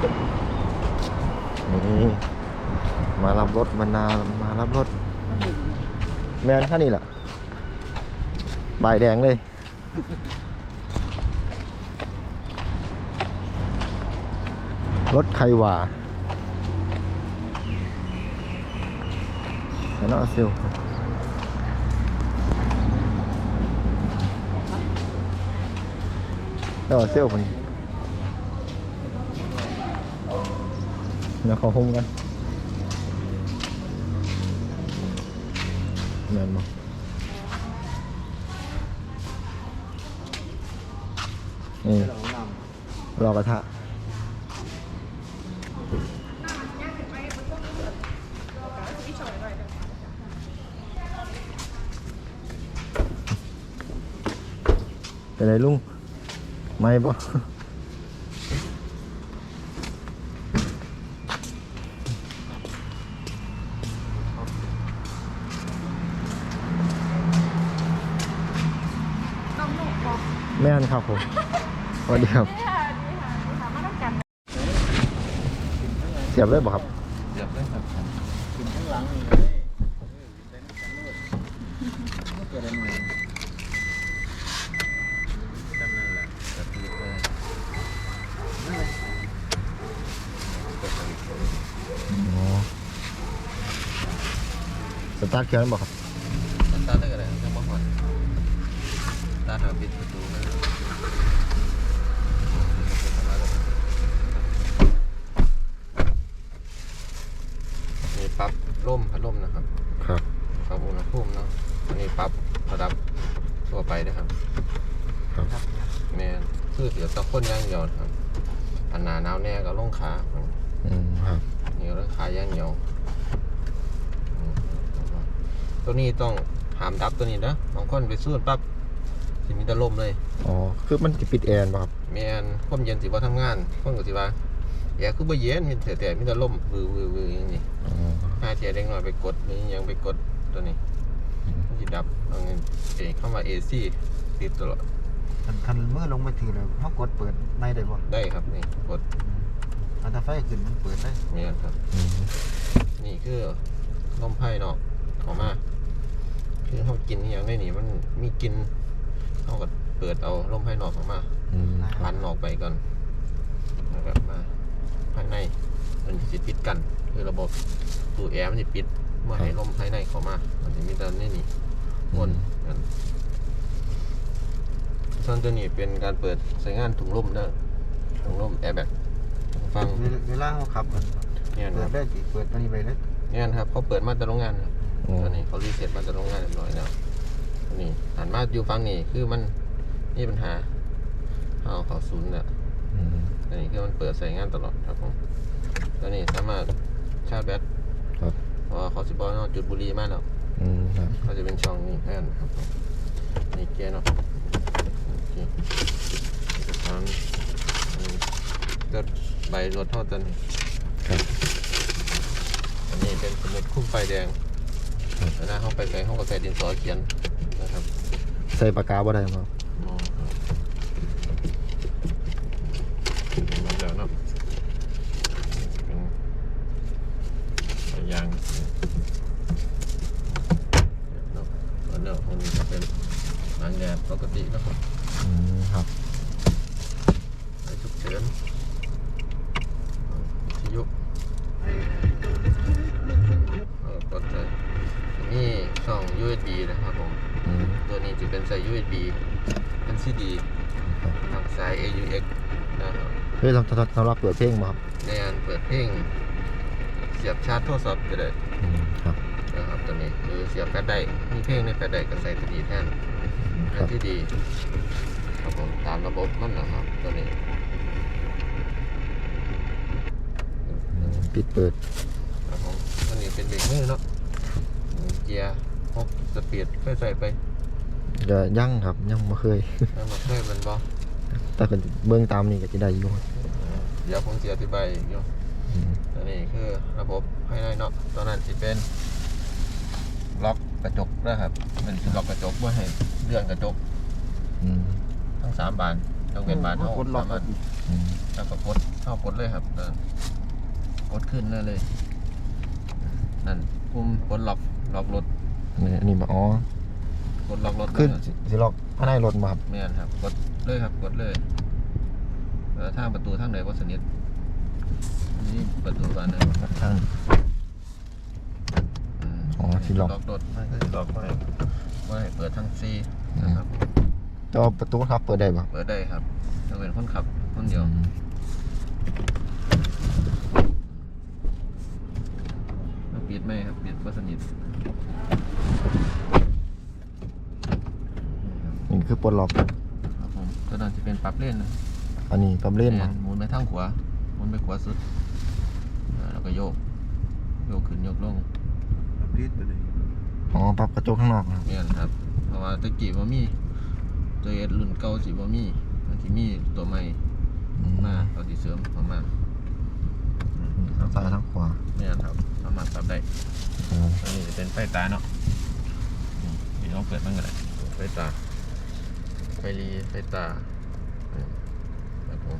นี่มารับรถมานามารับรถ แมนแค่นี้แหละใบแดงเลยรถใครว่าแล้วเนาะเซลลแล้วเอาเซลคนนี้ เดี๋ยวเขาหุ้มกันแมนบ่นี่รอกระทะเป็นไรลุง ไม่บ่องหนูบอก แม่นครับผมสวัสดีครับนี่ค่ะนี่ค่ะนี่ค่ะมาต้องกันเสียบเลยบ่ครับเดี๋ยวได้ครับกลิ่นข้างหลังนี่ไม่เกิดอะไรหน่อเลยนั่นเลยกระตือเลยอ๋อสตาร์ทเครื่องบ่ครับ สตาร์ทได้กันเลยยังบ่หอนส ตาร์ทเอาปิดประตูเลยมีปรับร่มพัดลมนะครับ ครับปรับอุณหภูมิเนาะอันนี้ปรับระดับทั่วไปนะครับครับแม่นคือเดี๋ยวตะคนอย่างเดียวนะครับอันหนาหนาวแน่ก็ลงขาครับอืมครับเหนียวแล้วขาย่างเหนียวอืมตัวนี้ต้องหามดับตัวนี้นะบางคนไปสู้ปั๊บ สิมีแตะลมเลยอ๋อคือมันจะปิดแอร์บ่ครับแม่นความเย็นสิว่าทำงานคนก็สิว่าแย่คือบ่เย็นมีแต่แต่มีแต่ลมวือวือวืออย่างนี้อ๋อห้าเทียเด็กน้อยไปกดมีหยังไปกดตัวนี้มันสิดับเอาเงินเองเข้ามา AC ติดตลอดคันคันเมื่อลงมาถือเลยเขากดเปิดไม่ได้บ่ได้ครับนี่กดอันถ้าไฟขึ้นมันเปิดได้แม่นครับอืมนี่คือลมไผ่เนาะออกมา คือเขากินอหย่างได้นี่มันมีกลิน เขาก็เปิดเอาลมไผ่นอกออกมาอืมพันออกไปก่อนแล้วก็มาภายในมันจะปิดกัน คือระบบตู้แอร์มันจะปิดเมื่อให้ลมภายในเข้ามา มันจะมีแต่นี่นี่วนกันส่วนตัวนี้เป็นการเปิดใช้งานถุงลมเด้อถุงลมแอร์แบ็กฟังเวลาเวลาเขาขับมันเนี่ยเปินะดได้สิเปิดตัวนี้ไปเลยเนี่ยนะครับเขาเปิดมาแต่โรงงานครับอ๋อตอนนี้เขารีเซ็ตมาจากโรงงานเรียบร้อยแล้วอั นนี้หันมาอยู่ฟังนี่คือมันนี่ปัญหาเอาเขาศูนย์เนี่ยอืมอันนี้คือมันเปิดใส่งานตลอดครับผมตัวนี้สามารถชาร์จแบตครับเพราะว่าเขาสิบอลจุดบุหรี่มาแล้วอืมครับเขาจะเป็นช่องนี้แทนครับผมนี่เกียร์เนาะโอเคเอกสารอันนี้รถใบรถเท่าตัวนี้ครับอันนี้เป็นสมุดคุ้มไฟแดงครับแล้วหน้าห้องไปไกลห้องกาแฟดินสอเขียน นะครับใส่ปากกาบ่ได้ครับมองครับมาแล้วเนาะเป็นสายยางเนาะแล้วเนาะตรงนี้ก็เป็นหางแดดปกติเนาะอืมครับไฟฉุกเฉิน นี้จะเป็นสาย USB เป็น CD ครับทางสาย AUX นะครับเฮ้ยสำสำสำหรับเปิดเพลงบ่ครับในการเปิดเพลงเสียบชาร์จโทรศัพท์ก็ได้อืมครับ นะครับตัวนี้หรือเสียบแฟลชได้มีเพลงในแฟลชได้ก็ใส่ตัวนี้แทนคอัรันบ ที่ดีครับผมตามระบบมันนะครับตัวนี้ ปิดเปิด ครับผมตัวนี้เป็นเบรกมือเนาะเกียร์หกสปีดค่อยใส่ไป จะยั่งครับยั่งบ่เคยแล้วมันเคย มันบอแต่ก็เบื้องตามนี่ก็จะได้อยู่ครับเดี๋ยวผมจะอธิบายอีกอยู่อืมตัวนี้คือระบบภายในเนาะตัวนั้นจะเป็นล็อกกระจกนะครับเป็นล็อกกระจกเพื่อให้เลื่อนกระจกอืมทั้งสามบานต้องเป็นบานเท่ากดล็อก สามารถอืมแล้วก็กดเข้ากดเลยครับก็กดขึ้นนั่นเลย นั่นปุ่มกดล็อกล็อกรถนี่อันนี่มาอ๋อ กดล็อกรถขึ้นสิสิล็อกภายในรถมาครับไม่นครับ กดเลยครับ กดเลยแล้วทางประตูทางไหนก็สนิทอันนี่ประตูบานหนึงทางมอ๋อที่ล็อกล็อกรถมันก็สิล็อกไว้ไว้เปิดทั้งซีนะครับจอประตูครับเปิดได้ปะเปิดได้ครับจะเป็นคนขับคนเดียวอืมแล้วปิดไหมครับปิดก็สนิท นี่คือปลดล็อก ครับผมตัวนั้นจะเป็นปรับเล่นนะอันนี้ปั๊มเล่นแม่มาหมุนไปทางขวาหมุนไปขวาสุดอ่าแล้วก็โยก โยกขึ้นโยกลงรีดไปเลยอ๋อปรับกระจกข้างนอกนะครับเมียนครับ เพราะว่าตะกี้ว่ามีตัวเอสรุ่นเก่าสิว่ามีมันสิมีตัวใหม่อืมมาเอาสิเสริมเข้ามาทั้งซ้ายทั้งขวาเมียนครับสามารถปรับได้อ๋ออันนี้จะเป็นไฟตาเนาะนี่เดี๋ยวลองเปิดมันกันเลยไฟตา ไฟรีไฟตาอืมครับผม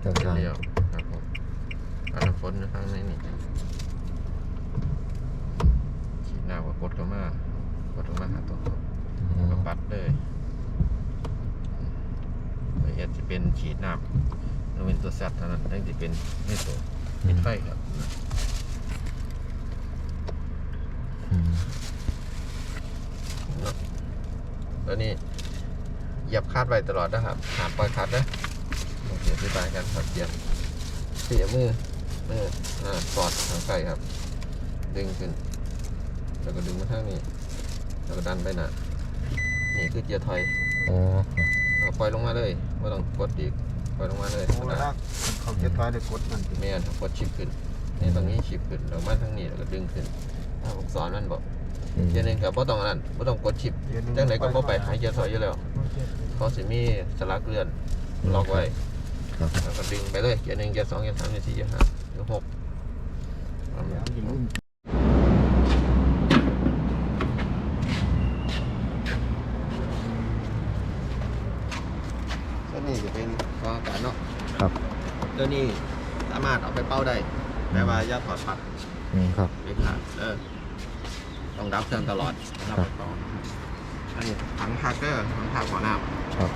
เจ้าชายเรียวครับผมอันน้ำฝนอยู่ข้างในนี่ขีดหน้าว่ากดเข้ามากดเข้ามาหาตัวเขาอ๋อก็ปัดเลยละเอียดจะเป็นฉีดน้ำแล้วเป็นตัวแซดเท่านั้นนั่นจะเป็นไม่ตัวปิดไฟครับอืมเนาะ ตัวนี้เหยียบคาดไว้ตลอดนะครับหามปล่อยคาดนะโอเคอธิบายกันครับเหยียบเสียมือมืออ่าสอดทางใส่ครับ ดึงขึ้น แล้วก็ดึงมาทางนี้แล้วก็ดันไปหนานี่คือเกียร์ถอยอ๋อเอาปล่อยลงมาเลยไม่ต้องกดอีกปล่อยลงมาเลยโอ้ลากเขาเก็บท้ายได้กดมันไม่งั้นกดชิปขึ้นนี่ตรงนี้ชิปขึ้นแล้วมาทางนี้แล้วก็ดึงขึ้นถ้าผมสอนมันบอกอืม เกียร์หนึงกับบ่ต้องอันนั้นบ่ต้องกดชิปจังไหนก็บ่ไปหาเกียร์ถอยอยู่แล้วเขาสิมีสลักเลื่อนล็อกไว้ครับ แล้วก็ดึงไปเลยเกียร์หนึ่งเกียร์สองเกียร์สามเกียร์สี่เกียร์ห้าเกียร์หกประมาณนี้ตัวนี้จะเป็นกรองอากาศเนาะครับ ตัวนี้สามารถเอาไปเป้าได้แต่ว่าอย่าถอดปลั๊กอืมครับ ไม่ขาดเออ ต้องรับเครื่องตลอดรับไปต่ออันนี้ถังพักเกอร์ถังพักหัวน้ำครับ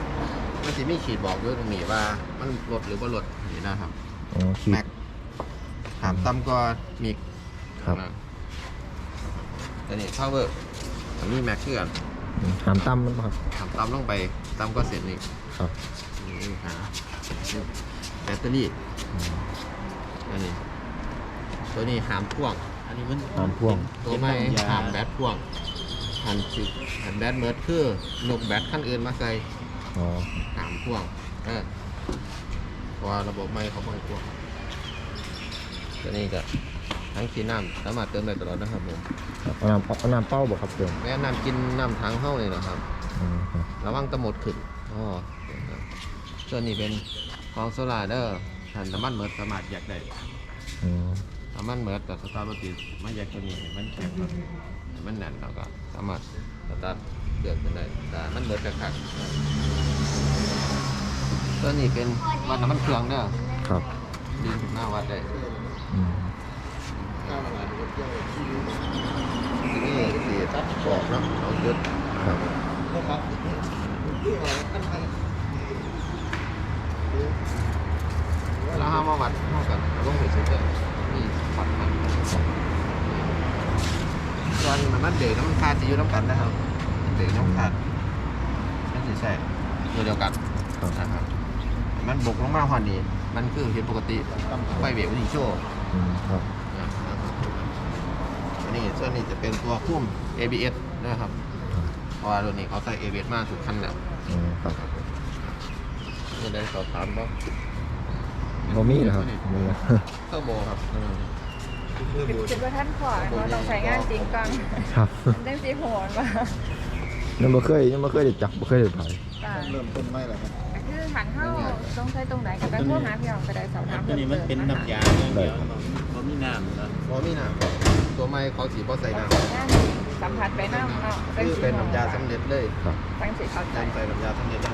มันจะมีขีดบอกด้วยตรงนี้ว่า มันลดหรือว่าลดนี่นะครับอ๋อขีด แม็กถามต่ำก็มีครับ นะแต่นี่ power อันนี้แม็กเชื่อนอืมหามตั้มมันปะครับถามต่ำลงไปต่ำก็เสร็จนี่ครับนี่หาแบตเตอรี่ อืมอันนี้ ตัวนี้หามพ่วงอั นนี้มันหามพ่วง ตัวไม่หามแบตพ่วงหันสิหันแบตเมิร์ดคือนกแบตขั้นอื่นมาใส่อ๋อหามพ่วงเออเพราะว่าระบบไม่เขาบังพ่วงตัวนี้ก็ทั้งขีน้ำสามารถเติมได้ตลอดนะครับผมครับเอาน้ำเอาน้ำเป้าบ่ครับเดิมแม่น้ำกินน้ำทางเข้าเลยนะครับอ๋อครับระวังตะหมดขึ้นอ๋อส่วนนี้เป็นกองโซลาร์เดอร์หันน้ำมันเมิร์ดสามารถแยกได้อ๋อน้ำ มันเมิร์ดแต่สตาร์ทรถติดไม่แยกตัวนี้มันแข็งครับมันแน่นแล้วก็สามารถสตาร์ทเดือดขึ้นได้แต่มันเมิร์ดกระขักตัวนี้เป็นวัดน้ำมันเครื่องเด้อครับดึงหน้าวัดได้นี่สีตัดบอกเนาะเราจุดครับแล้วห้ามมาวัดเท่ากันลงไปสุดเลยนี่วัดมันตอนมันมัน เด็กน้ำมันขาดจะอยู่น้ำกันนะครับเด็กน้ำขาดนั่นสิใช่ตัวเดียวกันครับนะครับมันบกลงมาหอนนี้มันคือเหตุปกติไฟเบรกวิธีโชว์อืมครับนะครับอันนี้ส่วนนี้จะเป็นตัวคุ้ม ABS นะครับเพราะว่าตัวนี้เขาใส่ ABS มาทุกคันแล้วอ๋อครับจะได้สอบถามบ้างบ่มีเหรอครับมีเทอร์โบครับอืม คิดว่าท่านขอเราต้องใช้งานจริงก่อนครับมันได้สีโหนมายังบ่เคยยังบ่เคยได้จับบ่เคยได้ถ่ายอ่าเริ่มต้นไม่แล้วครับคือหันเข้าต้องใช้ตรงไหนกับไปพวกหาพี่น้องก็ได้สอบถามตัวนี้มันเป็นน้ำยาอย่างเดียวเพราะมีน้ำแล้วพอมีน้ำตัวไม้เขาสีบอใส่น้งานสัมผัสไปน้ำเนาะำคือเป็นน้ำยาสำเร็จเลยครับตั้งสีเข้าใจน้ำใส่น้ำยาสำเร็จน้ำเดียว